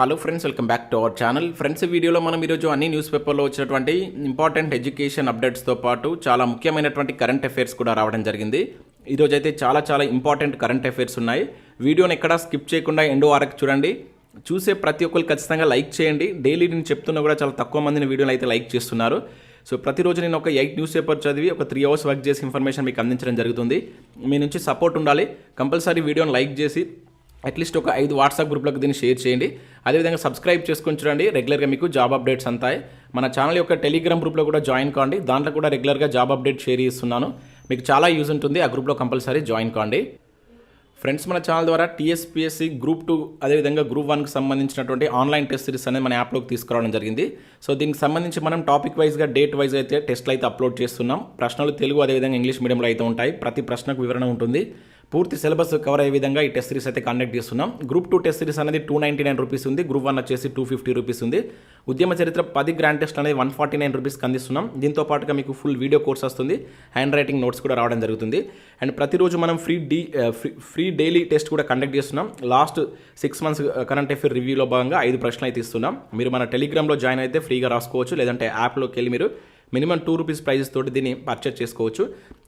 Hello friends welcome back to our channel friends వీడియోలో మనం ఈరోజు అన్ని న్యూస్ పేపర్లో వచ్చినటువంటి ఇంపార్టెంట్ ఎడ్యుకేషన్ అప్డేట్స్తో పాటు చాలా ముఖ్యమైనటువంటి కరెంట్ అఫైర్స్ కూడా రావడం జరిగింది. ఈరోజు అయితే చాలా చాలా ఇంపార్టెంట్ కరెంట్ అఫైర్స్ ఉన్నాయి. వీడియోని ఎక్కడా స్కిప్ చేయకుండా ఎండో వరకు చూడండి. చూసే ప్రతి ఒక్కరు ఖచ్చితంగా లైక్ చేయండి. డైలీ నేను చెప్తున్నా కూడా చాలా తక్కువ మందిని వీడియోలు అయితే లైక్ చేస్తున్నారు. సో ప్రతిరోజు నేను ఒక ఎయిట్ న్యూస్ పేపర్ చదివి ఒక త్రీ అవర్స్ వర్క్ చేసి ఇన్ఫర్మేషన్ మీకు అందించడం జరుగుతుంది. మీ నుంచి సపోర్ట్ ఉండాలి. కంపల్సరీ వీడియోని లైక్ చేసి అట్లీస్ట్ ఒక ఐదు వాట్సాప్ గ్రూప్లకు దీన్ని షేర్ చేయండి. అదేవిధంగా సబ్స్క్రైబ్ చేసుకొని చూడండి. రెగ్యులర్గా మీకు జాబ్ అప్డేట్స్ అంతాయి మన ఛానల్ యొక్క టెలిగ్రామ్ గ్రూప్లో కూడా జాయిన్ కాండి. దాంట్లో కూడా రెగ్యులర్గా జాబ్ అప్డేట్ షేర్ చేస్తున్నాను. మీకు చాలా యూజ్ ఉంటుంది. ఆ గ్రూప్లో కంపల్సరీ జాయిన్ కాండి. ఫ్రెండ్స్ మన ఛానల్ ద్వారా టీఎస్పీఎస్సీ గ్రూప్ టూ అదేవిధంగా గ్రూప్ వన్కి సంబంధించినటువంటి ఆన్లైన్ టెస్ట్ సిరీస్ అనేది మన యాప్లోకి తీసుకురావడం జరిగింది. సో దీనికి సంబంధించి మనం టాపిక్ వైజ్గా డేట్ వైజ్ అయితే టెస్ట్లు అయితే అప్లోడ్ చేస్తున్నాం. ప్రశ్నలు తెలుగు అదేవిధంగా ఇంగ్లీష్ మీడియంలో అయితే ఉంటాయి. ప్రతి ప్రశ్నకు వివరణ ఉంటుంది. పూర్తి సిలబస్ కవర్ అయ్యే విధంగా ఈ టెస్ట్ సిరీస్ అయితే కండక్ట్ చేస్తున్నాం. గ్రూప్ టూ టెస్ట్ సిరీస్ అనేది టూ నైంటీ నైన్ రూపీస్ ఉంది. గ్రూప్ వన్ వచ్చేసి టూ ఫిఫ్టీ రూపీస్ ఉంది. ఉద్యమ చరిత్ర పది గ్రాండ్ టెస్ట్ అనేది వన్ ఫార్టీ నైన్ రూపీస్కి అందిస్తున్నాం. దీంతో పాటుగా మీకు ఫుల్ వీడియో కోర్స్ వస్తుంది. హ్యాండ్ రైటింగ్ నోట్స్ కూడా రావడం జరుగుతుంది. అండ్ ప్రతిరోజు మనం ఫ్రీ డీ ఫ్రీ ఫ్రీ డైలీ టెస్ట్ కూడా కండక్ట్ చేస్తున్నాం. Last six months current affair రివ్యూలో భాగంగా ఐదు ప్రశ్నలు అయితే ఇస్తున్నాం. మీరు మన టెలిగ్రామ్లో జాయిన్ అయితే ఫ్రీగా రాసుకోవచ్చు. లేదంటే యాప్లోకి వెళ్ళి మీరు మినిమం టూ రూపీస్ ప్రైజెస్ తోటి దీన్ని పర్చేస్ చేసుకోవచ్చు.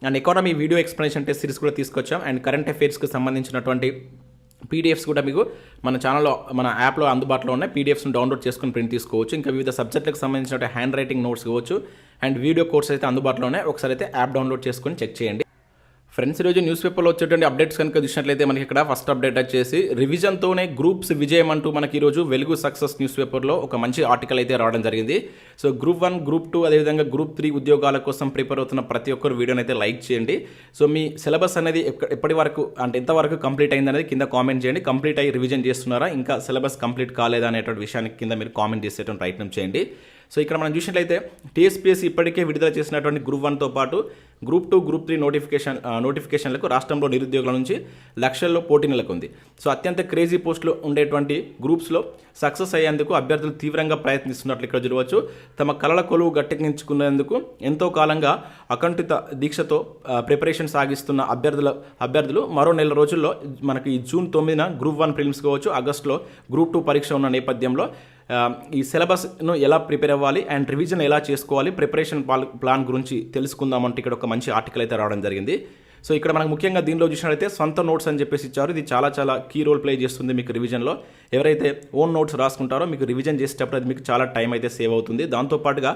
And economy video explanation test series కూడా తీసుకొచ్చాం. అండ్ కరెంట్ అఫైర్స్కి సంబంధించినటువంటి పీడిఎఫ్స్ కూడా మీకు మన ఛానల్లో మన యాప్లో అందుబాటులో ఉన్నాయి. పీడిఎఫ్స్ని డౌన్లోడ్ చేసుకుని ప్రింట్ తీసుకోవచ్చు. ఇంకా వివిధ సబ్జెక్టులకు సంబంధించిన హ్యాండ్ రైటింగ్ నోట్స్ కావచ్చు అండ్ వీడియో కోర్స్ అయితే అందుబాటులో ఉన్నాయి. ఒకసారి అయితే యాప్ డౌన్లోడ్ చేసుకొని చెక్ చేయండి. ఫ్రెండ్స్ ఈరోజు న్యూస్ పేపర్లో వచ్చేటువంటి అప్డేట్స్ కనుక చూసినట్లయితే మనకి ఇక్కడ ఫస్ట్ అప్డేట్ వచ్చేసి రివిజన్తోనే గ్రూప్స్ విజయం అంటూ మనకి ఈరోజు వెలుగు సక్సెస్ న్యూస్ పేపర్లో ఒక మంచి ఆర్టికల్ అయితే రావడం జరిగింది. So group one group two అదేవిధంగా గ్రూప్ త్రీ ఉద్యోగాల కోసం ప్రిపేర్ అవుతున్న ప్రతి ఒక్కరు వీడియోని అయితే లైక్ చేయండి. సో మీ సిలబస్ అనేది ఎప్పటి వరకు అంటే ఎంతవరకు కంప్లీట్ అయింది అనేది కింద కామెంట్ చేయండి. కంప్లీట్ అయ్యి రివిజన్ చేస్తున్నారా? ఇంకా సిలబస్ కంప్లీట్ కాలేదా అనేటువంటి విషయానికి కింద మీరు కామెంట్ చేసేటువంటి ప్రయత్నం చేయండి. సో ఇక్కడ మనం చూసినట్లయితే టీఎస్పీఎస్ ఇప్పటికే విడుదల చేసినటువంటి గ్రూప్ వన్తో పాటు group two group three notification నోటిఫికేషన్లకు రాష్ట్రంలో నిరుద్యోగుల నుంచి లక్షల్లో పోటీ నెలకొంది. సో అత్యంత క్రేజీ పోస్టులు ఉండేటువంటి గ్రూప్స్లో సక్సెస్ అయ్యేందుకు అభ్యర్థులు తీవ్రంగా ప్రయత్నిస్తున్నట్లు ఇక్కడ చూడవచ్చు. తమ కళల కొలువు గట్టెక్కించుకునేందుకు ఎంతో కాలంగా అకంఠిత దీక్షతో ప్రిపరేషన్ సాగిస్తున్న అభ్యర్థుల అభ్యర్థులు మరో నెల రోజుల్లో మనకి జూన్ తొమ్మిదిన గ్రూప్ వన్ ఫిల్మ్స్ కావచ్చు ఆగస్టులో గ్రూప్ టూ పరీక్ష ఉన్న నేపథ్యంలో ఈ సిలబస్ను ఎలా ప్రిపేర్ అవ్వాలి అండ్ రివిజన్ ఎలా చేసుకోవాలి ప్రిపరేషన్ ప్లాన్ గురించి తెలుసుకుందామంటే ఇక్కడ ఒక మంచి ఆర్టికల్ అయితే రావడం జరిగింది. సో ఇక్కడ మనకు ముఖ్యంగా దీనిలో చూసినట్లయితే సొంత నోట్స్ అని చెప్పేసి ఇచ్చారు. ఇది చాలా చాలా కీ రోల్ ప్లే చేస్తుంది మీకు రివిజన్లో ఎవరైతే ఓన్ నోట్స్ రాసుకుంటారో మీకు రివిజన్ చేసేటప్పుడు అది మీకు చాలా టైం అయితే సేవ్ అవుతుంది. దాంతోపాటుగా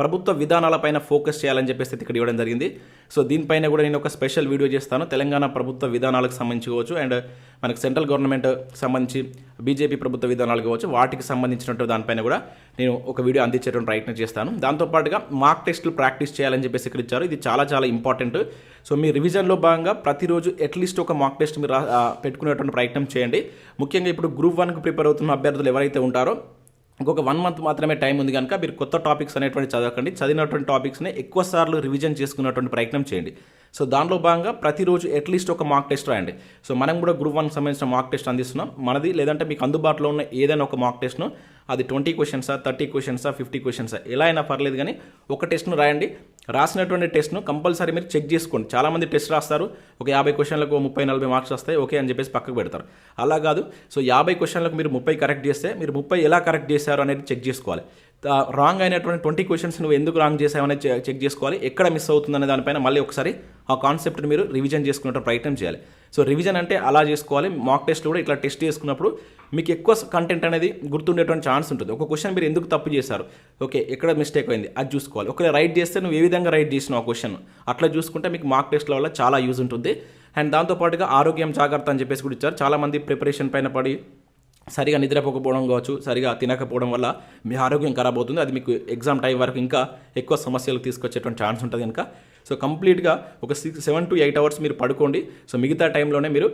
ప్రభుత్వ విధానాలపైన ఫోకస్ చేయాలని చెప్పేసి ఇక్కడ ఇవ్వడం జరిగింది. సో దీనిపైన కూడా నేను ఒక స్పెషల్ వీడియో చేస్తాను. తెలంగాణ ప్రభుత్వ విధానాలకు సంబంధించి కావచ్చు అండ్ మనకు సెంట్రల్ గవర్నమెంట్ సంబంధించి బీజేపీ ప్రభుత్వ విధానాలు కావచ్చు వాటికి సంబంధించినట్టు దానిపైన కూడా నేను ఒక వీడియో అందించేటువంటి ప్రయత్నం చేస్తాను. దాంతోపాటుగా మార్క్ టెస్టులు ప్రాక్టీస్ చేయాలని చెప్పేసి ఇక్కడ ఇచ్చారు. ఇది చాలా చాలా ఇంపార్టెంట్. సో మీ రివిజన్లో భాగంగా ప్రతిరోజు అట్లీస్ట్ ఒక మార్క్ టెస్ట్ మీరు పెట్టుకునేటువంటి ప్రయత్నం చేయండి. ముఖ్యంగా ఇప్పుడు గ్రూప్ వన్కు ప్రిపేర్ అవుతున్న అభ్యర్థులు ఎవరైతే ఉంటారో ఇంకొక వన్ మంత్ మాత్రమే టైం ఉంది కనుక మీరు కొత్త టాపిక్స్ అనేటువంటి చదవకండి. చదివినటువంటి టాపిక్స్ని ఎక్కువ సార్లు రివిజన్ చేసుకున్నటువంటి ప్రయత్నం చేయండి. సో దానిలో భాగంగా ప్రతిరోజు అట్లీస్ట్ ఒక మాక్ టెస్ట్ రాయండి. సో మనం కూడా గ్రూప్ వన్కి సంబంధించిన మార్క్ టెస్ట్ అందిస్తున్నాం. మనది లేదంటే మీకు అందుబాటులో ఉన్న ఏదైనా ఒక మార్క్ టెస్ట్ను అది ట్వంటీ క్వశ్చన్సా థర్టీ క్వశ్చన్సా ఫిఫ్టీ క్వశ్చన్సా ఎలా అయినా పర్లేదు కానీ ఒక టెస్ట్ను రాయండి. రాసినటువంటి టెస్ట్ను కంపల్సరీ మీరు చెక్ చేసుకోండి. చాలామంది టెస్ట్ రాస్తారు. ఒక యాభై క్వశ్చన్లకు ముప్పై నలభై మార్క్స్ వస్తాయి. ఓకే అని చెప్పేసి పక్కకు పెడతారు. అలా కాదు. సో యాభై క్వశ్చన్లకు మీరు ముప్పై కరెక్ట్ చేస్తే మీరు ముప్పై ఎలా కరెక్ట్ చేశారు అనేది చెక్ చేసుకోవాలి. రాంగ్ అయినటువంటి ట్వంటీ క్వశ్చన్స్ నువ్వు ఎందుకు రాంగ్ చేసావనేది చెక్ చేసుకోవాలి. ఎక్కడ మిస్ అవుతుందనే దానిపైన మళ్ళీ ఒకసారి ఆ కాన్సెప్ట్ని మీరు రివిజన్ చేసుకునే ప్రయత్నం చేయాలి. సో రివిజన్ అంటే అలా చేసుకోవాలి. మాక్ టెస్ట్ కూడా ఇట్లా టెస్ట్ చేసుకున్నప్పుడు మీకు ఎక్కువ కంటెంట్ అనేది గుర్తుండేటువంటి ఛాన్స్ ఉంటుంది. ఒక క్వశ్చన్ మీరు ఎందుకు తప్పు చేశారు? ఓకే ఎక్కడ మిస్టేక్ అయింది? అది చూసుకోవాలి. ఒకవేళ రైట్ చేస్తే నువ్వు ఏ విధంగా రైట్ చేసినావు ఆ క్వశ్చన్ అట్లా చూసుకుంటే మీకు మార్క్ టెస్ట్ల వల్ల చాలా యూజ్ ఉంటుంది. అండ్ దాంతోపాటుగా ఆరోగ్యం జాగ్రత్త అని చెప్పేసి కూడా ఇచ్చారు. చాలామంది ప్రిపరేషన్ పైన పడి సరిగా నిద్రపోకపోవడం కావచ్చు సరిగా తినకపోవడం వల్ల మీ ఆరోగ్యం ఖరాబ్ అవుతుంది. అది మీకు ఎగ్జామ్ టైం వరకు ఇంకా ఎక్కువ సమస్యలు తీసుకొచ్చేటువంటి ఛాన్స్ ఉంటుంది కనుక. సో కంప్లీట్గా ఒక six seven to eight hours మీరు పడుకోండి. సో మిగతా టైంలోనే మీరు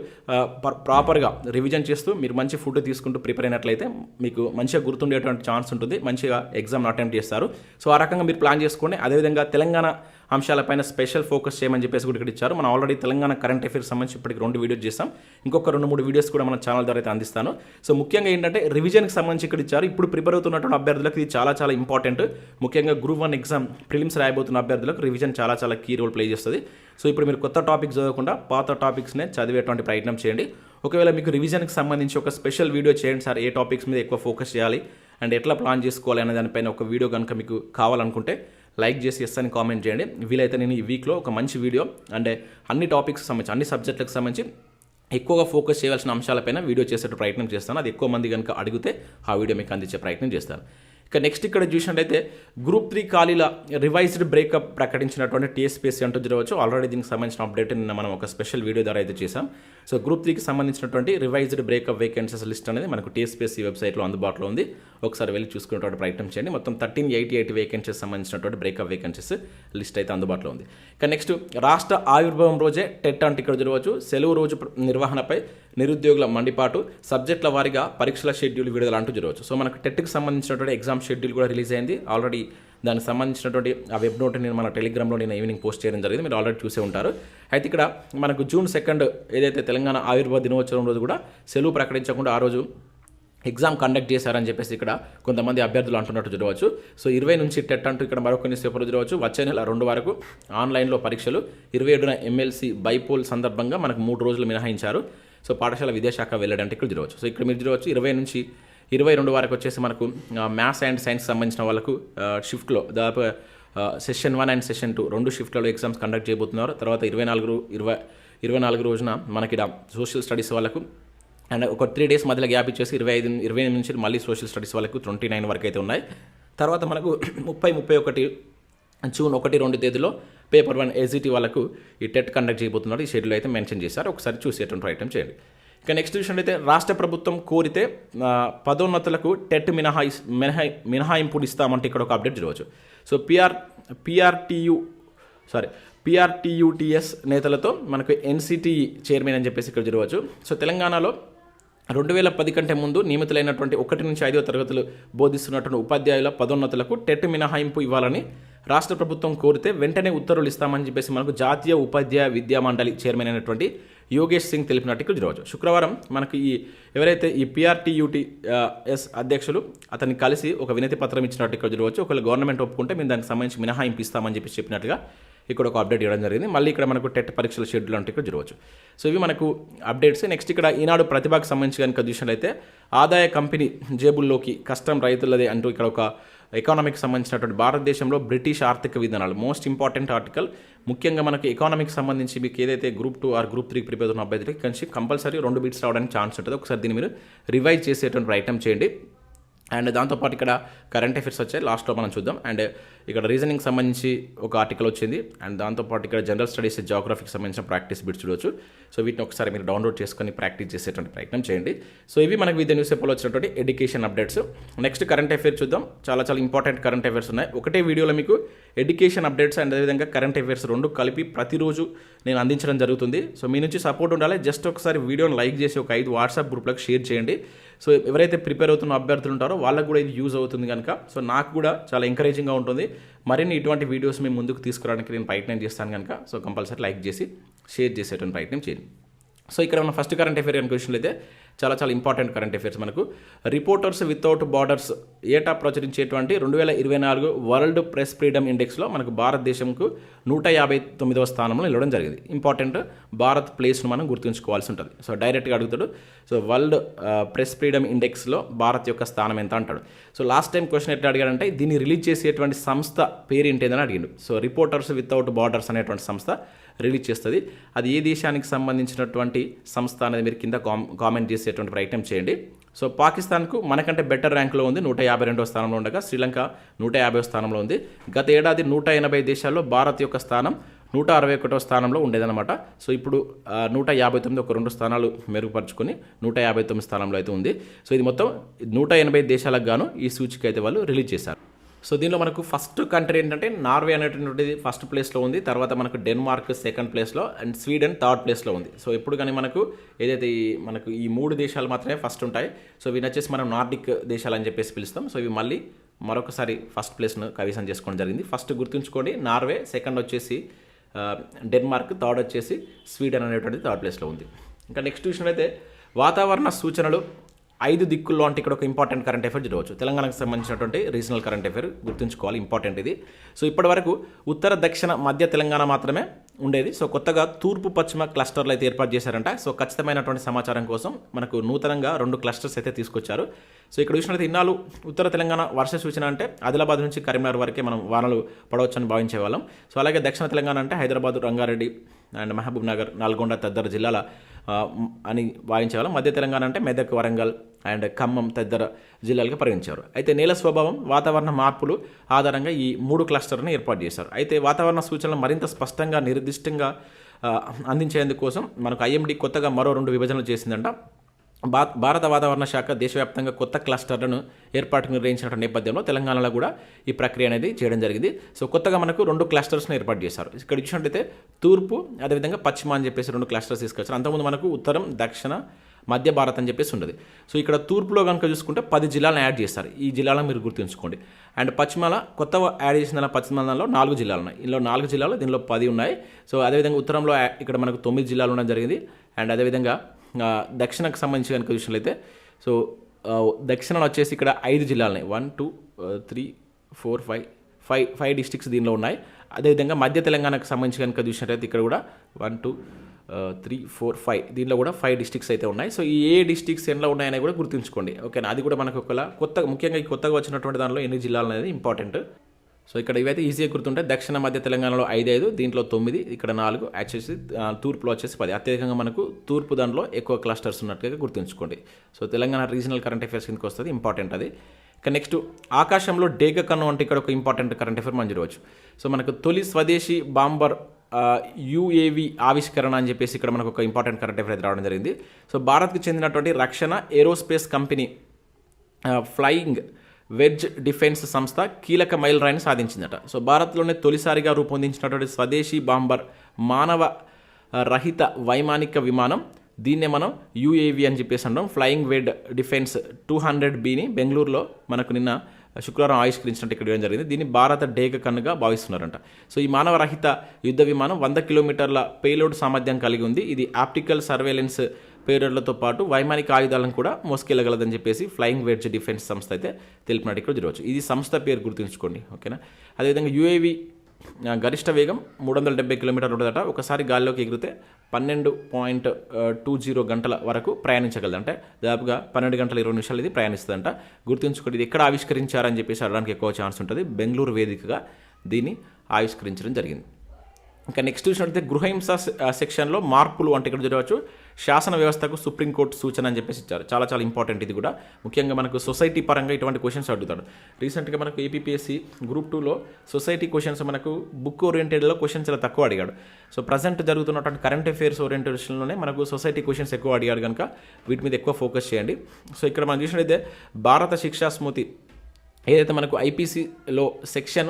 ప్రాపర్గా రివిజన్ చేస్తూ మీరు మంచి ఫుడ్ తీసుకుంటూ ప్రిపేర్ అయినట్లయితే మీకు మంచిగా గుర్తుండేటువంటి ఛాన్స్ ఉంటుంది. మంచిగా ఎగ్జామ్ అటెంప్ట్ చేస్తారు. సో ఆ రకంగా మీరు ప్లాన్ చేసుకోండి. అదేవిధంగా తెలంగాణ అంశాలపైన స్పెషల్ ఫోకస్ చేయమని చెప్పేసి కూడా ఇక్కడ ఇచ్చారు. మనం ఆల్రెడీ తెలంగాణ కరెంట్ అఫైర్స్ సంబంధించి ఇప్పటికి రెండు వీడియోస్ చేస్తాం ఇంకొక రెండు మూడు వీడియోస్ కూడా మన ఛానల్ ద్వారా అయితే అందిస్తాను. సో ముఖ్యంగా ఏంటంటే రివిజన్కి సంబంధించి ఇక్కడ ఇచ్చారు. ఇప్పుడు ప్రిపేర్ అవుతున్నటువంటి అభ్యర్థులకు ఇది చాలా చాలా ఇంపార్టెంట్ ముఖ్యంగా గ్రూప్ వన్ ఎగ్జామ్ ప్రిలిమ్స్ రాయబోతున్న అభ్యర్థులకు రివిజన్ చాలా చాలా కీ రోల్ ప్లే చేస్తుంది. సో ఇప్పుడు మీరు కొత్త టాపిక్స్ చదవకుండా పాత టాపిక్స్నే చదివేటువంటి ప్రయత్నం చేయండి. ఒకవేళ మీకు రివిజన్కి సంబంధించి ఒక స్పెషల్ వీడియో చేయండి సార్ ఏ టాపిక్స్ మీద ఎక్కువ ఫోకస్ చేయాలి అండ్ ఎట్లా ప్లాన్ చేసుకోవాలి అనే దానిపైన ఒక వీడియో కనుక మీకు కావాలనుకుంటే లైక్ చేసి ఎస్ అని కామెంట్ చేయండి. వీలైతే నేను ఈ వీక్లో ఒక మంచి వీడియో అంటే అన్ని టాపిక్స్ సంబంధించి అన్ని సబ్జెక్టులకు సంబంధించి ఎక్కువగా ఫోకస్ చేయాల్సిన అంశాలపైన వీడియో చేసే ప్రయత్నం చేస్తాను. అది ఎక్కువ మంది కనుక అడిగితే ఆ వీడియో మీకు అందించే ప్రయత్నం చేస్తాను. ఇక నెక్స్ట్ ఇక్కడ చూసినట్టయితే గ్రూప్ త్రీ ఖాళీల రివైజ్డ్ బ్రేకప్ ప్రకటించినటువంటి టీఎస్పీఎస్సీ అంటూ చూడవచ్చు ఆల్రెడీ దీనికి సంబంధించిన అప్డేట్ నిన్న మనం ఒక స్పెషల్ వీడియో ద్వారా అయితే చేసాం సో గ్రూప్ త్రీకి సంబంధించినటువంటి రివైజ్డ్ బ్రేకప్ వేకెన్సీస్ లిస్ట్ అనేది మనకు టీఎస్పీఎస్సీ వెబ్సైట్లో అందుబాటులో ఉంది. ఒకసారి వెళ్ళి చూసుకునేటువంటి ప్రయత్నం చేయండి. మొత్తం థర్టీన్ ఎయిటీ ఎయిట్ వేకెన్సీస్ సంబంధించినటువంటి బ్రేకప్ వేకెన్సీస్ లిస్ట్ అయితే అందుబాటులో ఉంది. ఇక నెక్స్ట్ రాష్ట్ర ఆవిర్భావం రోజే టెట్ అంటే ఇక్కడ చూడవచ్చు సెలవు రోజు నిర్వహణపై నిరుద్యోగుల మండిపాటు సబ్జెక్టుల వారీగా పరీక్షల షెడ్యూల్ విడుదల అంటూ జరగవచ్చు. సో మనకు టెట్కి సంబంధించినటువంటి ఎగ్జామ్ షెడ్యూల్ కూడా రిలీజ్ అయింది. ఆల్రెడీ దానికి సంబంధించినటువంటి ఆ వెబ్ నోట్ నేను మన టెలిగ్రామ్లో నేను ఈవినింగ్ పోస్ట్ చేయడం జరిగింది. మీరు ఆల్రెడీ చూసే ఉంటారు. అయితే ఇక్కడ మనకు జూన్ సెకండ్ ఏదైతే తెలంగాణ ఆవిర్భావ దినోత్సవం రోజు కూడా సెలవు ప్రకటించకుండా ఆ రోజు ఎగ్జామ్ కండక్ట్ చేశారని చెప్పేసి ఇక్కడ కొంతమంది అభ్యర్థులు అంటున్నట్టు చూడవచ్చు సో ఇరవై నుంచి టెట్ అంటూ ఇక్కడ మరొక న్యూస్ పేపర్ చూడవచ్చు వచ్చే నెల రెండు వరకు ఆన్లైన్లో పరీక్షలు. ఇరవై ఏడున ఎమ్మెల్సీ బైపోల్ సందర్భంగా మనకు మూడు రోజులు మినహాయించారు. సో పాఠశాల విద్యాశాఖ వెళ్ళడానికి ఇక్కడ చూడవచ్చు సో ఇక్కడ మీరు చూడవచ్చు ఇరవై నుంచి ఇరవై రెండు వరకు వచ్చేసి మనకు మ్యాథ్స్ అండ్ సైన్స్ సంబంధించిన వాళ్ళకు షిఫ్ట్లో దాదాపు session one and session two రెండు షిఫ్ట్లలో ఎగ్జామ్స్ కండక్ట్ చేయబోతున్నారు. తర్వాత ఇరవై నాలుగు ఇరవై ఇరవై నాలుగు రోజున మనకి సోషల్ స్టడీస్ వాళ్ళకు అండ్ ఒక త్రీ డేస్ మధ్యలో గ్యాప్ ఇచ్చేసి ఇరవై ఐదు ఇరవై ఎనిమిది నుంచి మళ్ళీ సోషల్ స్టడీస్ వాళ్ళకు ట్వంటీ నైన్ వరకు అయితే ఉన్నాయి. తర్వాత మనకు ముప్పై ముప్పై ఒకటి జూన్ ఒకటి రెండు తేదీలో పేపర్ వన్ ఏజీటీ వాళ్ళకు ఈ టెట్ కండక్ట్ చేయబోతున్నారు. ఈ షెడ్యూల్ అయితే మెన్షన్ చేశారు. ఒకసారి చూసేటువంటి ఐటమ్ చేయండి. ఇక నెక్స్ట్ విషయంలో అయితే రాష్ట్ర ప్రభుత్వం కోరితే పదోన్నతులకు టెట్ మినహాయి మినహాయి మినహాయింపుడు ఇస్తామంటే ఇక్కడ ఒక అప్డేట్ చూడవచ్చు. So PR PRTU sorry PRTUTS నేతలతో మనకు ఎన్సిటి చైర్మన్ అని చెప్పేసి ఇక్కడ చూడవచ్చు. సో తెలంగాణలో రెండు వేల పది కంటే ముందు నియమితులైనటువంటి ఒకటి నుంచి ఐదో తరగతులు బోధిస్తున్నటువంటి ఉపాధ్యాయుల పదోన్నతులకు టెట్ మినహాయింపు ఇవ్వాలని రాష్ట్ర ప్రభుత్వం కోరితే వెంటనే ఉత్తర్వులు ఇస్తామని చెప్పేసి మనకు జాతీయ ఉపాధ్యాయ విద్యా మండలి చైర్మన్ అయినటువంటి యోగేష్ సింగ్ తెలిపినట్టు ఇక్కడ చూడవచ్చు శుక్రవారం మనకి ఈ ఎవరైతే ఈ పిఆర్టీయూటీ ఎస్ అధ్యక్షులు అతన్ని కలిసి ఒక వినతి పత్రం ఇచ్చినట్టు ఇక్కడ చూడవచ్చు ఒకవేళ గవర్నమెంట్ ఒప్పుకుంటే మేము దానికి సంబంధించి మినహాయింపు ఇస్తామని చెప్పి చెప్పినట్టుగా ఇక్కడ ఒక అప్డేట్ ఇవ్వడం జరిగింది. మళ్ళీ ఇక్కడ మనకు టెట్ పరీక్షల షెడ్యూల్ అంటే ఇక్కడ చూడవచ్చు సో ఇవి మనకు అప్డేట్స్. నెక్స్ట్ ఇక్కడ ఈనాడు ప్రతిభకు సంబంధించి కనుక చూసినట్లయితే ఆదాయ కంపెనీ జేబుల్లోకి కష్టం రైతులదే అంటూ ఇక్కడ ఒక ఎకానమీకి సంబంధించినటువంటి భారతదేశంలో బ్రిటిష్ ఆర్థిక విధానాలు. మోస్ట్ ఇంపార్టెంట్ ఆర్టికల్ ముఖ్యంగా మనకి ఎకానమీకి సంబంధించి మీకు ఏదైతే గ్రూప్ టూ ఆర్ గ్రూప్ త్రీకి ప్రిపేర్ ఉన్న అభ్యర్థులకి కలిసి కంపల్సరీ రెండు బిట్స్ రావడానికి ఛాన్స్ ఉంటుంది. ఒకసారి దీన్ని మీరు రివైజ్ చేసేటువంటి ప్రయత్నం చేయండి. అండ్ దాంతోపాటు ఇక్కడ కరెంట్ అఫైర్స్ వచ్చాయి. లాస్ట్లో మనం చూద్దాం. అండ్ ఇక్కడ రీజనింగ్ సంబంధించి ఒక ఆర్టికల్ వచ్చింది. అండ్ దాంతోపాటు ఇక్కడ జనరల్ స్టడీస్ జాగ్రఫీకి సంబంధించిన ప్రాక్టీస్ బిట్స్ చూడవచ్చు సో వీటిని ఒకసారి మీరు డౌన్లోడ్ చేసుకొని ప్రాక్టీస్ చేసేటువంటి ప్రయత్నం చేయండి. సో ఇవి మనకి విద్య న్యూస్ పేపర్లో వచ్చినటువంటి education updates next current affair చూద్దాం. చాలా చాలా ఇంపార్టెంట్ కరెంట్ అఫైర్స్ ఉన్నాయి. ఒకటే వీడియోలో మీకు ఎడ్యుకేషన్ అప్డేట్స్ అండ్ అదేవిధంగా కరెంట్ అఫైర్స్ రెండు కలిపి ప్రతిరోజు నేను అందించడం జరుగుతుంది. సో మీ నుంచి సపోర్ట్ ఉండాలి. జస్ట్ ఒకసారి వీడియోని లైక్ చేసి ఒక ఐదు వాట్సాప్ గ్రూప్లకు షేర్ చేయండి. సో ఎవరైతే ప్రిపేర్ అవుతున్న అభ్యర్థులు ఉంటారో వాళ్ళకు కూడా ఇది యూజ్ అవుతుంది కనుక. సో నాకు కూడా చాలా ఎంకరేజింగ్గా ఉంటుంది. మరిన్ని ఇటువంటి వీడియోస్ మేము ముందుకు తీసుకురావడానికి నేను ప్రయత్నం చేస్తాను కనుక సో కంపల్సరీ లైక్ చేసి షేర్ చేసేటువంటి ప్రయత్నం చేయండి. సో ఇక్కడ ఉన్న ఫస్ట్ కరెంట్ అఫేర్ కనుక అయితే చాలా చాలా ఇంపార్టెంట్ కరెంట్ అఫేర్స్ మనకు. రిపోర్టర్స్ వితౌట్ బార్డర్స్ ఏటా ప్రచురించేటువంటి రెండు వేల ఇరవై నాలుగు వరల్డ్ ప్రెస్ ఫ్రీడమ్ ఇండెక్స్లో మనకు భారతదేశంకు నూట యాభై తొమ్మిదవ స్థానంలో నిలవడం జరిగింది. ఇంపార్టెంట్ భారత్ ప్లేస్ను మనం గుర్తుంచుకోవాల్సి ఉంటుంది. సో డైరెక్ట్గా అడుగుతాడు. సో వరల్డ్ ప్రెస్ ఫ్రీడమ్ ఇండెక్స్లో భారత్ యొక్క స్థానం ఎంత అంటాడు. సో లాస్ట్ టైం క్వశ్చన్ ఎట్లా అడిగాడంటే దీన్ని రిలీజ్ చేసేటువంటి సంస్థ పేరు ఏంటి అని అడిగిండు. సో రిపోర్టర్స్ వితౌట్ బార్డర్స్ అనేటువంటి సంస్థ రిలీజ్ చేస్తుంది. అది ఏ దేశానికి సంబంధించినటువంటి సంస్థ అనేది మీరు కింద కామెంట్ చేసేటువంటి ప్రయత్నం చేయండి. సో పాకిస్తాన్కు మనకంటే బెటర్ ర్యాంక్లో ఉంది నూట యాభై రెండవ స్థానంలో ఉండగా శ్రీలంక నూట యాభై స్థానంలో ఉంది. గత ఏడాది నూట ఎనభై దేశాల్లో భారత్ యొక్క స్థానం నూట అరవై ఒకటో స్థానంలో ఉండేదన్నమాట. సో ఇప్పుడు నూట యాభై తొమ్మిది ఒక రెండు స్థానాలు మెరుగుపరుచుకొని నూట యాభై తొమ్మిది స్థానంలో అయితే ఉంది. సో ఇది మొత్తం నూట ఎనభై దేశాలకు గాను ఈ సూచిక అయితే వాళ్ళు రిలీజ్ చేశారు. సో దీనిలో మనకు ఫస్ట్ కంట్రీ ఏంటంటే నార్వే అనేటువంటిది ఫస్ట్ ప్లేస్లో ఉంది తర్వాత మనకు డెన్మార్క్ సెకండ్ ప్లేస్లో అండ్ స్వీడన్ థర్డ్ ప్లేస్లో ఉంది. సో ఎప్పుడు కానీ మనకు ఏదైతే మనకు ఈ మూడు దేశాలు మాత్రమే ఫస్ట్ ఉంటాయి. సో వీని వచ్చేసి మనం నార్డిక్ దేశాలు అని చెప్పేసి పిలుస్తాం. సో ఇవి మళ్ళీ మరొకసారి ఫస్ట్ ప్లేస్ను కవిసం చేసుకోవడం జరిగింది. ఫస్ట్ గుర్తుంచుకోండి నార్వే సెకండ్ వచ్చేసి డెన్మార్క్ థర్డ్ వచ్చేసి స్వీడన్ అనేటువంటిది థర్డ్ ప్లేస్లో ఉంది. ఇంకా నెక్స్ట్ విషయం అయితే వాతావరణ సూచనలు. ఐదు దిక్కుల్లో అంటే ఇక్కడ ఒక ఇంపార్టెంట్ కరెంట్ అఫేర్ చూడవచ్చు. తెలంగాణకు సంబంధించినటువంటి రీజనల్ కరెంట్ అఫేర్ గుర్తుంచుకోవాలి ఇంపార్టెంట్ ఇది. సో ఇప్పటి వరకు ఉత్తర దక్షిణ మధ్య తెలంగాణ మాత్రమే ఉండేది. సో కొత్తగా తూర్పు పశ్చిమ క్లస్టర్లు అయితే ఏర్పాటు చేశారంట. సో ఖచ్చితమైనటువంటి సమాచారం కోసం మనకు నూతనంగా రెండు క్లస్టర్స్ అయితే తీసుకొచ్చారు. సో ఇక్కడ చూసినట్లయితే ఇన్నాళ్ళు ఉత్తర తెలంగాణ వర్ష సూచన అంటే ఆదిలాబాద్ నుంచి కరీంనగర్ వరకే మనం వానలు పడవచ్చని భావించే వాళ్ళం. సో అలాగే దక్షిణ తెలంగాణ అంటే హైదరాబాద్ రంగారెడ్డి అండ్ మహబూబ్ నగర్ నల్గొండ తదితర జిల్లాల అని భావించేవాళ్ళం మధ్య తెలంగాణ అంటే మెదక్ వరంగల్ అండ్ ఖమ్మం తదితర జిల్లాలుగా పరిగణించారు అయితే నేల స్వభావం వాతావరణ మార్పులు ఆధారంగా ఈ మూడు క్లస్టర్ను ఏర్పాటు చేశారు. అయితే వాతావరణ సూచనలు మరింత స్పష్టంగా నిర్దిష్టంగా అందించేందుకోసం మనకు ఐఎండి కొత్తగా మరో రెండు విభజనలు చేసిందంట. భా భారత వాతావరణ శాఖ దేశవ్యాప్తంగా కొత్త క్లస్టర్లను ఏర్పాటుకు నిర్వహించిన నేపథ్యంలో తెలంగాణలో కూడా ఈ ప్రక్రియ అనేది చేయడం జరిగింది. సో కొత్తగా మనకు రెండు క్లస్టర్స్ను ఏర్పాటు చేశారు. ఇక్కడ చూసినట్టయితే తూర్పు అదేవిధంగా పశ్చిమ అని చెప్పేసి రెండు క్లస్టర్స్ తీసుకొచ్చారు. అంతకుముందు మనకు ఉత్తరం దక్షిణ మధ్య భారత్ అని చెప్పేసి ఉండదు. సో ఇక్కడ తూర్పులో కనుక చూసుకుంటే పది జిల్లాలను యాడ్ చేస్తారు ఈ జిల్లాలను మీరు గుర్తుంచుకోండి. అండ్ పశ్చిమాల కొత్త యాడ్ చేసిన పశ్చిమలో నాలుగు జిల్లాలు ఉన్నాయి. ఇందులో నాలుగు జిల్లాలు దీనిలో పది ఉన్నాయి. సో అదేవిధంగా ఉత్తరంలో ఇక్కడ మనకు తొమ్మిది జిల్లాలు ఉండడం జరిగింది. అండ్ అదేవిధంగా దక్షిణకు సంబంధించి కనుక చూసినట్లయితే సో ఆ, దక్షిణలో వచ్చేసి ఇక్కడ ఐదు జిల్లాలు ఉన్నాయి one two three four five five five districts దీనిలో ఉన్నాయి. అదేవిధంగా మధ్య తెలంగాణకు సంబంధించి కనుక చూసినట్లయితే ఇక్కడ కూడా one two three four five దీనిలో కూడా ఫైవ్ డిస్టిక్స్ అయితే ఉన్నాయి. సో ఈ ఏ డిస్టిక్స్ ఎన్నో ఉన్నాయని కూడా గుర్తుంచుకోండి. ఓకేనా అది కూడా మనకు ఒకలా కొత్త ముఖ్యంగా ఈ కొత్తగా వచ్చినటువంటి దానిలో ఎన్ని జిల్లాలు అనేది ఇంపార్టెంట్ సో ఇక్కడ ఇవైతే ఈజీగా గుర్తుంటాయి దక్షిణ మధ్య తెలంగాణలో ఐదు ఐదు దీంట్లో తొమ్మిది ఇక్కడ నాలుగు వచ్చేసి తూర్పులో వచ్చేసి పది. అత్యధికంగా మనకు తూర్పు దానిలో ఎక్కువ క్లస్టర్స్ ఉన్నట్టుగా గుర్తుంచుకోండి. So Telangana regional current affairs కిందకి వస్తుంది ఇంపార్టెంట్ అది. ఇక నెక్స్ట్ ఆకాశంలో డేగ కన్ను అంటే ఇక్కడ ఒక ఇంపార్టెంట్ కరెంట్ అఫైర్ మనం చూడవచ్చు. సో మనకు తొలి స్వదేశీ బాంబర్ యుఏవి ఆవిష్కరణ అని చెప్పేసి ఇక్కడ మనకు ఒక ఇంపార్టెంట్ కరెంట్ అఫైర్ అయితే రావడం జరిగింది. సో భారత్కి చెందినటువంటి రక్షణ aerospace company flying wedge defence సంస్థ కీలక మైలురాయిని సాధించిందట. సో భారత్లోనే తొలిసారిగా రూపొందించినటువంటి స్వదేశీ బాంబర్ మానవ రహిత వైమానిక విమానం. దీన్నే మనం యూఏవి అని చెప్పేసి అంటాం. ఫ్లయింగ్ వెడ్ డిఫెన్స్ టూ హండ్రెడ్ బీని బెంగళూరులో మనకు నిన్న శుక్రవారం ఆవిష్కరించినట్టు ఇక్కడ ఇవ్వడం జరిగింది. దీన్ని భారత డేగ కన్నుగా భావిస్తున్నారంట. సో ఈ మానవరహిత యుద్ధ విమానం వంద కిలోమీటర్ల పేలోడ్ సామర్థ్యం కలిగి ఉంది. ఇది ఆప్టికల్ సర్వేలెన్స్ పేరోడ్లతో పాటు వైమానిక ఆయుధాలను కూడా మోసుకెళ్ళగలదని చెప్పేసి ఫ్లయింగ్ వెడ్జ్ డిఫెన్స్ సంస్థ అయితే తెలిపినట్టు ఇక్కడ చూడవచ్చు ఇది సంస్థ పేరు గుర్తుంచుకోండి ఓకేనా? అదేవిధంగా యూఏవి గరిష్ట వేగం మూడు వందల డెబ్బై కిలోమీటర్లు ఉంటుందట. ఒకసారి గాల్లోకి ఎగిరితే పన్నెండు పాయింట్ టూ జీరో గంటల వరకు ప్రయాణించగలదు. అంటే దాదాపుగా పన్నెండు గంటల ఇరవై నిమిషాలు ఇది ప్రయాణిస్తుందంట. గుర్తుంచుకోండి ఇది ఎక్కడ ఆవిష్కరించారని చెప్పేసి అడడానికి ఎక్కువ ఛాన్స్ ఉంటుంది. బెంగళూరు వేదికగా దీన్ని ఆవిష్కరించడం జరిగింది. ఇంకా నెక్స్ట్ చూసినట్లయితే గృహహింస సెక్షన్లో మార్పులు అంటే ఇక్కడ చూడవచ్చు. శాసన వ్యవస్థకు సుప్రీంకోర్టు సూచన అని చెప్పేసి ఇచ్చారు. చాలా చాలా ఇంపార్టెంట్ ఇది కూడా. ముఖ్యంగా మనకు సొసైటీ పరంగా ఇటువంటి క్వశ్చన్స్ అడుగుతాడు రీసెంట్గా మనకు ఏపీపీఎస్సి గ్రూప్ టూలో సొసైటీ క్వశ్చన్స్ మనకు బుక్ ఓరియంటెడ్లో క్వశ్చన్స్ చాలా తక్కువ అడిగాడు. సో ప్రజెంట్ జరుగుతున్నటువంటి కరెంట్ అఫైర్స్ ఓరియంటేషన్లోనే మనకు సొసైటీ క్వశ్చన్స్ ఎక్కువ అడిగాడు కనుక వీటి మీద ఎక్కువ ఫోకస్ చేయండి. సో ఇక్కడ మనం చూసినట్లయితే భారత శిక్షా స్మృతి ఏదైతే మనకు ఐపీసీలో section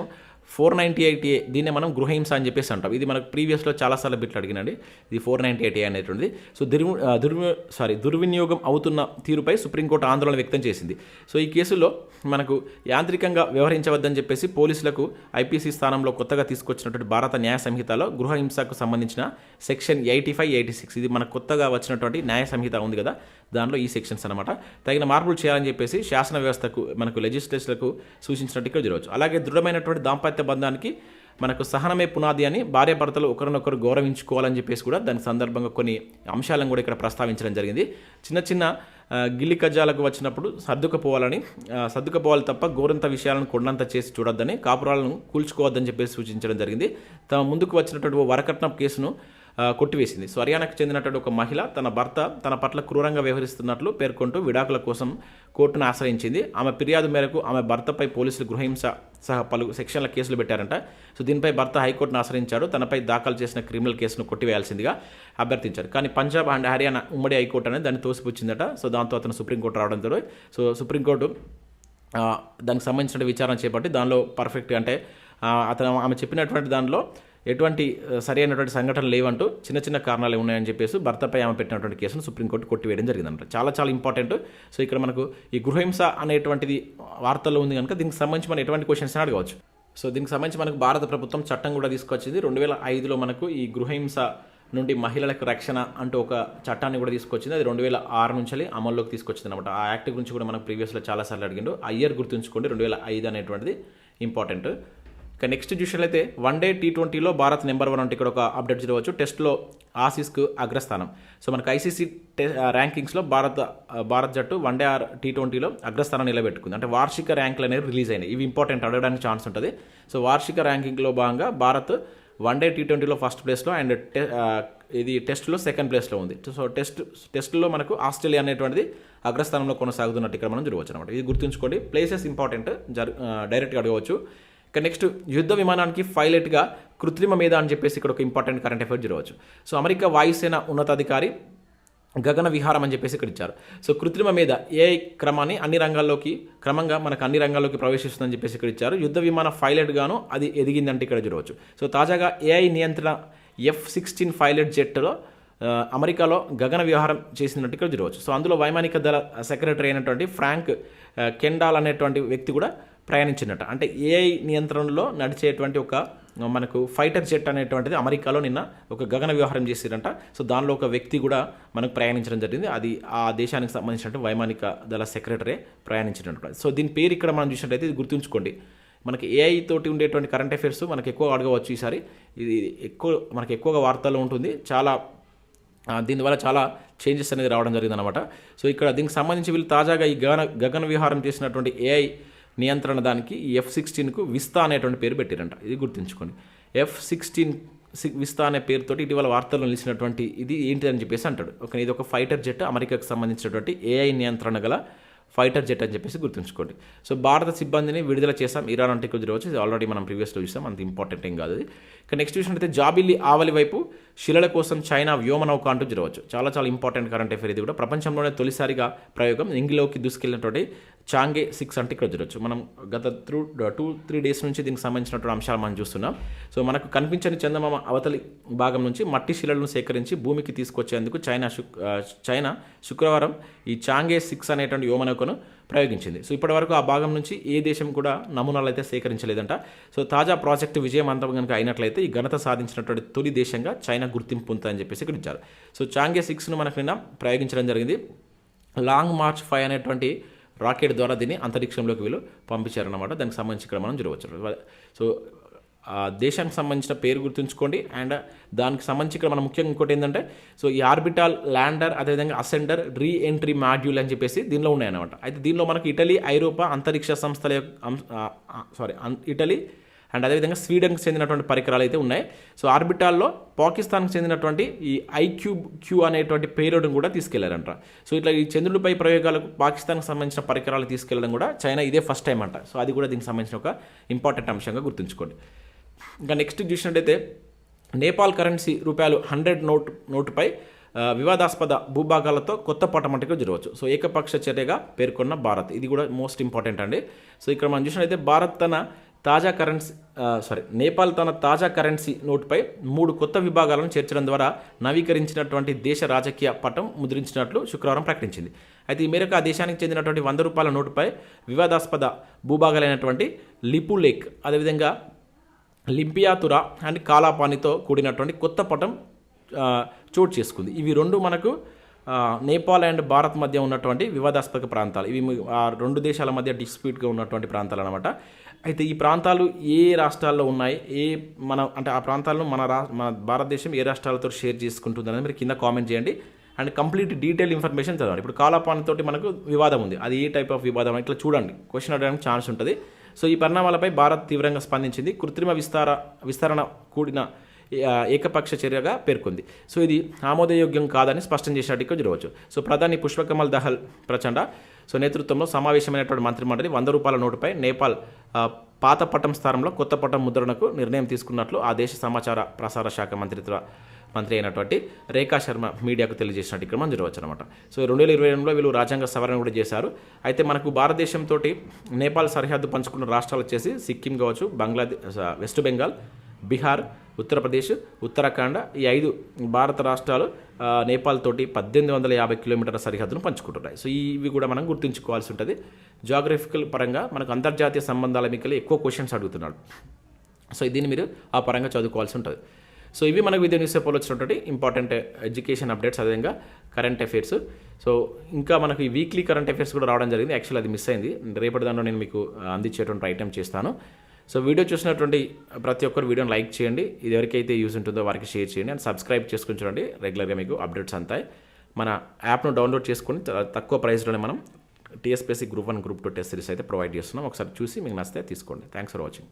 four ninety eight A దీన్ని మనం గృహహింస అని చెప్పేసి అంటాం. ఇది మనకు ప్రీవియస్లో చాలాసార్లు బిట్లు అడిగినండి. ఇది ఫోర్ నైంటీ ఎయిట్ ఏ అనేటువంటిది. సో దుర్వి దుర్వి సారీ దుర్వినియోగం అవుతున్న తీరుపై సుప్రీంకోర్టు ఆందోళన వ్యక్తం చేసింది. సో ఈ కేసులో మనకు యాంత్రికంగా వ్యవహరించవద్దని చెప్పేసి పోలీసులకు ఐపీసీ స్థానంలో కొత్తగా తీసుకొచ్చినటువంటి భారత న్యాయ సంహితలో గృహహింసకు సంబంధించిన section eighty five eighty six ఇది మనకు కొత్తగా వచ్చినటువంటి న్యాయ సంహిత ఉంది కదా. దానిలో ఈ సెక్షన్స్ అనమాట తగిన మార్పులు చేయాలని చెప్పేసి శాసన వ్యవస్థకు మనకు లెజిస్లేచర్లకు సూచించినట్టు ఇక్కడ చూడవచ్చు అలాగే దృఢమైనటువంటి దాంపత్య బంధానికి మనకు సహనమే పునాది అని భార్యాభర్తలు ఒకరినొకరు గౌరవించుకోవాలని చెప్పేసి కూడా దాని సందర్భంగా కొన్ని అంశాలను కూడా ఇక్కడ ప్రస్తావించడం జరిగింది. చిన్న చిన్న గిల్లి కజాలకు వచ్చినప్పుడు సర్దుకుపోవాలని సర్దుకుపోవాలి తప్ప గోరంత విషయాలను కొండంత చేసి చూడొద్దని కాపురాలను కూల్చుకోవద్దని చెప్పేసి సూచించడం జరిగింది. తమ ముందుకు వచ్చినటువంటి ఓ వరకట్నం కేసును కొట్టివేసింది. సో హర్యానాకు చెందినటువంటి ఒక మహిళ తన భర్త తన పట్ల క్రూరంగా వ్యవహరిస్తున్నట్లు పేర్కొంటూ విడాకుల కోసం కోర్టును ఆశ్రయించింది. ఆమె ఫిర్యాదు మేరకు ఆమె భర్తపై పోలీసులు గృహహింస సహా పలు సెక్షన్ల కేసులు పెట్టారంట. సో దీనిపై భర్త హైకోర్టును ఆశ్రయించాడు. తనపై దాఖలు చేసిన క్రిమినల్ కేసును కొట్టివేయాల్సిందిగా అభ్యర్థించారు. కానీ పంజాబ్ అండ్ హర్యానా ఉమ్మడి హైకోర్టు అనేది దాన్ని తోసిపుచ్చిందట. సో దాంతో అతను సుప్రీంకోర్టు రావడంతో సో సుప్రీంకోర్టు దానికి సంబంధించిన విచారణ చేపట్టి దానిలో పర్ఫెక్ట్ అంటే అతను ఆమె చెప్పినటువంటి దానిలో ఎటువంటి సరి అయినటువంటి సంఘటనలు లేవంటూ చిన్న చిన్న కారణాలు ఉన్నాయని చెప్పేసి భర్తపై ఆమె పెట్టినటువంటి కేసును సుప్రీంకోర్టు కొట్టివేయడం జరిగిందంట చాలా చాలా ఇంపార్టెంట్. సో ఇక్కడ మనకు ఈ గృహహింస అనేటువంటిది వార్తల్లో ఉంది కనుక దీనికి సంబంధించి మనం ఎటువంటి క్వశ్చన్స్ అడగవచ్చు. సో దీనికి సంబంధించి మనకు భారత ప్రభుత్వం చట్టం కూడా తీసుకొచ్చింది. రెండు వేల ఐదులో మనకు ఈ గృహహింస నుండి మహిళలకు రక్షణ అంటూ ఒక చట్టాన్ని కూడా తీసుకొచ్చింది. అది రెండు వేల ఆరు నుంచి అమల్లోకి తీసుకొచ్చింది అనమాట ఆ యాక్ట్ గురించి కూడా మనకు ప్రీవియస్లో చాలాసార్లు అడిగిండు. ఆ ఇయర్ గుర్తుంచుకోండి రెండు వేల ఐదు అనేటువంటిది ఇంపార్టెంట్. ఇక నెక్స్ట్ చూసినట్లయితే వన్ డే టీ ట్వంటీలో భారత్ నెంబర్ వన్ అంటే ఇక్కడ ఒక అప్డేట్ చూడవచ్చు. టెస్ట్లో ఆసీస్కు అగ్రస్థానం. సో మనకు ఐసీసీ టె ర్యాంకింగ్స్లో భారత్ భారత్ జట్టు వన్ డే ఆర్ టీ ట్వంటీలో అగ్రస్థానం నిలబెట్టుకుంది. అంటే వార్షిక ర్యాంకులు అనేవి రిలీజ్ అయినాయి. ఇవి ఇంపార్టెంట్ అడగడానికి ఛాన్స్ ఉంటుంది. సో వార్షిక ర్యాంకింగ్లో భాగంగా భారత్ వన్ డే టీ ట్వంటీలో ఫస్ట్ ప్లేస్లో అండ్ టె ఇది టెస్ట్లో సెకండ్ ప్లేస్లో ఉంది. సో టెస్ట్ టెస్ట్లో మనకు ఆస్ట్రేలియా అనేటువంటిది అగ్రస్థానంలో కొనసాగుతున్నట్టు ఇక్కడ మనం చూడవచ్చు అనమాట ఇది గుర్తుంచుకోండి. ప్లేసెస్ ఇంపార్టెంట్ జరు డైరెక్ట్గా అడగవచ్చు. ఇక నెక్స్ట్ యుద్ధ విమానానికి పైలట్గా కృత్రిమ మీద అని చెప్పేసి ఇక్కడ ఒక ఇంపార్టెంట్ కరెంట్ అఫైర్ జరగవచ్చు. సో అమెరికా వాయుసేన ఉన్నతాధికారి గగన విహారం అని చెప్పేసి ఇక్కడ ఇచ్చారు. సో కృత్రిమ మీద ఏ క్రమాన్ని అన్ని రంగాల్లోకి క్రమంగా మనకు అన్ని రంగాల్లోకి ప్రవేశిస్తుందని చెప్పేసి ఇక్కడ ఇచ్చారు. యుద్ధ విమాన పైలట్ గాను అది ఎదిగిందంటే ఇక్కడ చూడవచ్చు సో తాజాగా ఏఐ నియంత్రణ ఎఫ్ సిక్స్టీన్ పైలట్ జెట్లో అమెరికాలో గగన వ్యవహారం చేసినట్టు ఇక్కడ చూడవచ్చు సో అందులో వైమానిక దళ సెక్రటరీ అయినటువంటి ఫ్రాంక్ కెండాల్ అనేటువంటి వ్యక్తి కూడా ప్రయాణించినట్ట అంటే ఏఐ నియంత్రణలో నడిచేటువంటి ఒక మనకు ఫైటర్ జెట్ అనేటువంటిది అమెరికాలో నిన్న ఒక గగన వ్యవహారం చేసిరంట. సో దానిలో ఒక వ్యక్తి కూడా మనకు ప్రయాణించడం జరిగింది. అది ఆ దేశానికి సంబంధించిన వైమానిక దళ సెక్రటరీ ప్రయాణించినట్టు సో దీని పేరు ఇక్కడ మనం చూసినట్టయితే ఇది గుర్తుంచుకోండి. మనకి ఏఐ తోటి ఉండేటువంటి కరెంట్ అఫైర్స్ మనకి ఎక్కువ అడగవచ్చు ఈసారి. ఇది ఎక్కువ మనకి ఎక్కువగా వార్తల్లో ఉంటుంది. చాలా దీనివల్ల చాలా చేంజెస్ అనేది రావడం జరిగింది అనమాట సో ఇక్కడ దీనికి సంబంధించి వీళ్ళు తాజాగా ఈ గగన గగన విహారం చేసినటువంటి ఏఐ నియంత్రణ దానికి ఈ ఎఫ్ సిక్స్టీన్కు విస్తా అనేటువంటి పేరు పెట్టారంట. ఇది గుర్తుంచుకోండి. ఎఫ్ సిక్స్టీన్ విస్తా అనే పేరుతోటి ఇటీవల వార్తల్లో నిలిచినటువంటి ఇది ఏంటి అని చెప్పేసి అంటాడు. ఓకే ఇది ఒక ఫైటర్ జెట్ అమెరికాకు సంబంధించినటువంటి ఏఐ నియంత్రణ గల ఫైటర్ జెట్ అని చెప్పేసి గుర్తుంచుకోండి. సో భారత సిబ్బందిని విడుదల చేసాం ఇరాన్ అంటే కొద్ది రోజు ఆల్రెడీ మనం ప్రీవియస్లో చూసాం. అంత ఇంపార్టెంట్ ఏం కాదు ఇక నెక్స్ట్ చూసినట్టయితే జాబిల్లి ఆవలి వైపు శిలల కోసం చైనా వ్యోమనౌక అంటూ జరగవచ్చు. చాలా చాలా ఇంపార్టెంట్ కరెంట్ అఫేర్ ఇది కూడా. ప్రపంచంలోనే తొలిసారిగా ప్రయోగం ఇంగిలోకి దూసుకెళ్ళినటువంటి చాంగే సిక్స్ అంటే ఇక్కడ జరగచ్చు మనం గత త్రూ టూ త్రీ డేస్ నుంచి దీనికి సంబంధించినటువంటి అంశాలు మనం చూస్తున్నాం. సో మనకు కనిపించని చందమామ అవతలి భాగం నుంచి మట్టి శిలలను సేకరించి భూమికి తీసుకొచ్చేందుకు చైనా చైనా శుక్రవారం ఈ చాంగే సిక్స్ అనేటువంటి వ్యోమనౌకను ప్రయోగించింది. సో ఇప్పటివరకు ఆ భాగం నుంచి ఏ దేశం కూడా నమూనాలు అయితే సేకరించలేదంట. సో తాజా ప్రాజెక్టు విజయవంతం కనుక అయినట్లయితే ఈ ఘనత సాధించినటువంటి తొలి దేశంగా చైనా గుర్తింపు పొందుతుందని చెప్పేసి ఇక్కడ ఇచ్చారు. సో చాంగే సిక్స్ను మనకు నిన్న ప్రయోగించడం జరిగింది. లాంగ్ మార్చ్ ఫైవ్ అనేటువంటి రాకెట్ ద్వారా దీన్ని అంతరిక్షంలోకి వీళ్ళు పంపించారన్నమాట. దానికి సంబంధించి ఇక్కడ మనం చూడవచ్చు. సో దేశానికి సంబంధించిన పేరు గుర్తుంచుకోండి. అండ్ దానికి సంబంధించి ఇక్కడ మనం ముఖ్యంగా ఇంకోటి ఏంటంటే సో ఈ ఆర్బిటాల్ ల్యాండర్ అదేవిధంగా అసెండర్ రీ ఎంట్రీ మాడ్యూల్ అని చెప్పేసి దీనిలో ఉన్నాయన్నమాట. అయితే దీనిలో మనకి ఇటలీ ఐరోపా అంతరిక్ష సంస్థల సారీ ఇటలీ అండ్ అదేవిధంగా స్వీడన్కి చెందినటువంటి పరికరాలు అయితే ఉన్నాయి. సో ఆర్బిటాల్లో పాకిస్తాన్కి చెందినటువంటి ఈ ఐక్యూబ్ క్యూ అనేటువంటి పేరోడ్ని కూడా తీసుకెళ్ళారంట. సో ఇట్లా ఈ చంద్రుడిపై ప్రయోగాలకు పాకిస్తాన్కి సంబంధించిన పరికరాలు తీసుకెళ్ళడం కూడా చైనా ఇదే ఫస్ట్ టైం అంట. సో అది కూడా దీనికి సంబంధించిన ఒక ఇంపార్టెంట్ అంశంగా గుర్తుంచుకోండి. ఇంకా నెక్స్ట్ చూసినట్టయితే నేపాల్ కరెన్సీ రూపాయలు హండ్రెడ్ నోట్ నోటుపై వివాదాస్పద భూభాగాలతో కొత్త పటమటిగా జరగవచ్చు. సో ఏకపక్ష చర్యగా పేర్కొన్న భారత్. ఇది కూడా మోస్ట్ ఇంపార్టెంట్ అండి. సో ఇక్కడ మనం చూసినట్టయితే భారత్ తన తాజా కరెన్సీ సారీ నేపాల్ తన తాజా కరెన్సీ నోటుపై మూడు కొత్త విభాగాలను చేర్చడం ద్వారా నవీకరించినటువంటి దేశ రాజకీయ పటం ముద్రించినట్లు శుక్రవారం ప్రకటించింది. అయితే ఈ మేరకు ఆ దేశానికి చెందినటువంటి వంద రూపాయల నోటుపై వివాదాస్పద భూభాగాలైనటువంటి లిపు లేక్ అదేవిధంగా లింపియాతురా అండ్ కాలాపానితో కూడినటువంటి కొత్త పటం చోటు చేసుకుంది. ఇవి రెండు మనకు నేపాల్ అండ్ భారత్ మధ్య ఉన్నటువంటి వివాదాస్పద ప్రాంతాలు. ఇవి ఆ రెండు దేశాల మధ్య డిస్ప్యూట్గా ఉన్నటువంటి ప్రాంతాలు అనమాట అయితే ఈ ప్రాంతాలు ఏ రాష్ట్రాల్లో ఉన్నాయి? ఏ మన అంటే ఆ ప్రాంతాలను మన రా మన భారతదేశం ఏ రాష్ట్రాలతో షేర్ చేసుకుంటుందని మీరు కింద కామెంట్ చేయండి. అండ్ కంప్లీట్ డీటెయిల్ ఇన్ఫర్మేషన్ చదవండి. ఇప్పుడు కాలాపాన్ తోటి మనకు వివాదం ఉంది. అది ఏ టైప్ ఆఫ్ వివాదం? ఇట్లా చూడండి. క్వశ్చన్ అడగడానికి ఛాన్స్ ఉంటుంది. సో ఈ పరిణామాలపై భారత్ తీవ్రంగా స్పందించింది. కృత్రిమ విస్తార విస్తరణ కూడిన ఏకపక్ష చర్యగా పేర్కొంది. సో ఇది ఆమోదయోగ్యం కాదని స్పష్టం చేసినట్టు చూడవచ్చు. సో ప్రధాని పుష్పకమల్ దహల్ ప్రచండ సో నేతృత్వంలో సమావేశమైనటువంటి మంత్రిమండలి వంద రూపాయల నోటుపై నేపాల్ పాత పట్టం స్థానంలో కొత్త పట్టం ముద్రణకు నిర్ణయం తీసుకున్నట్లు ఆ దేశ సమాచార ప్రసార శాఖ మంత్రిత్వ మంత్రి అయినటువంటి రేఖా శర్మ మీడియాకు తెలియజేసినట్టు ఇక్కడ మనం చూడవచ్చు అనమాట సో రెండు వేల ఇరవై రెండులో వీళ్ళు రాజ్యాంగ సవరణ కూడా చేశారు. అయితే మనకు భారతదేశంతో నేపాల్ సరిహద్దు పంచుకున్న రాష్ట్రాలు వచ్చేసి సిక్కిం కావచ్చు బంగ్లాదేశ్ వెస్ట్ బెంగాల్ బీహార్ ఉత్తరప్రదేశ్ ఉత్తరాఖండ్ ఈ ఐదు భారత రాష్ట్రాలు నేపాల్ తోటి పద్దెనిమిది వందల యాభై కిలోమీటర్ల సరిహద్దును పంచుకుంటున్నాయి. సో ఇవి కూడా మనం గుర్తుంచుకోవాల్సి ఉంటుంది. జాగ్రఫికల్ పరంగా మనకు అంతర్జాతీయ సంబంధాల మీకు ఎక్కువ క్వశ్చన్స్ అడుగుతున్నాడు సో దీన్ని మీరు ఆ పరంగా చదువుకోవాల్సి ఉంటుంది. సో ఇవి మనకు విద్యా న్యూస్ పేపర్లో వచ్చినటువంటి ఇంపార్టెంట్ ఎడ్యుకేషన్ అప్డేట్స్ అదేవిధంగా కరెంట్ అఫైర్స్ సో ఇంకా మనకు ఈ వీక్లీ కరెంట్ అఫైర్స్ కూడా రావడం జరిగింది. యాక్చువల్ అది మిస్ అయింది. రేపటి దాంట్లో నేను మీకు అందించేటువంటి ఐటెం చేస్తాను. సో వీడియో చూసినటువంటి ప్రతి ఒక్కరు వీడియోని లైక్ చేయండి. ఇది ఎవరికైతే యూజ్ ఉంటుందో వారికి షేర్ చేయండి. అండ్ సబ్స్క్రైబ్ చేసుకుని చూడండి. రెగ్యులర్గా మీకు అప్డేట్స్ అంతాయి. మన యాప్ను డౌన్లోడ్ చేసుకుని తక్కువ ప్రైస్లోనే మనం TSPSC group one group two test series అయితే ప్రొవైడ్ చేస్తున్నాం. ఒకసారి చూసి మీకు నచ్చితే తీసుకోండి. Thanks for watching